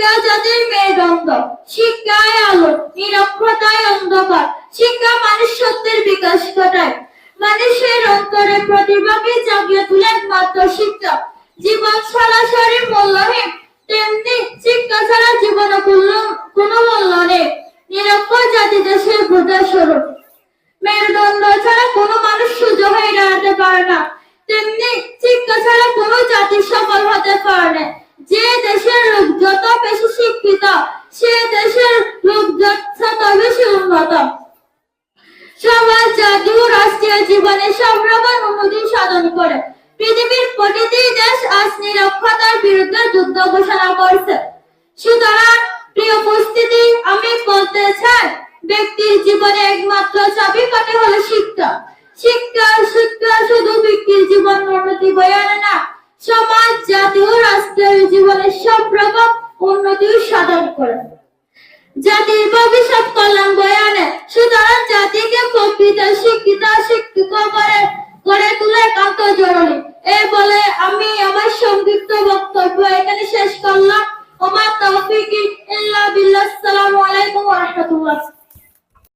শিক্ষা মেরুদণ্ড শিক্ষায় আলো, নিরক্ষতায় অন্ধকার। শিক্ষা মানুষ সত্যের বিকাশ ঘটায়। মানুষের অন্তরে প্রতিভাকে জাগিয়ে তোলে মাত্র শিক্ষা। জীবন সরাসরি মূল্যহীন তেমনি শিক্ষা ছাড়া জীবনে কোনো মূল্য নেই। নিরক্ষর জাতি দেশের বোঝা স্বরূপ মেরুদণ্ড ছাড়া কোনো মানুষ সুযোগ হয়ে দাঁড়াতে পারে না। তেমনি শিক্ষা ছাড়া কোনো জাতি সফল হতে পারে না। যে দেশের লোক সমাজ জাতি ও রাষ্ট্রীয় জীবনে সব উন্নতি সাধন করে। পৃথিবীর প্রতিটি দেশ আজ নিরক্ষতার বিরুদ্ধে যুদ্ধ ঘোষণা করছে। সুতরাং, প্রিয় উপস্থিতি, আমি বলতে চাই, ব্যক্তির জীবনে একমাত্র চাবিকাঠি হলো শিক্ষা। শিক্ষা শিক্ষা শুধু ব্যক্তির জীবন উন্নতি বয়ে আনে না, সমাজ জাতি ও রাষ্ট্রের জীবনে সব রকম উন্নতি সাধন করে। জাতির ভবিষ্যৎ কল্যাণ বয়ে আনে। শিক্ষিত শিক্ষিত করে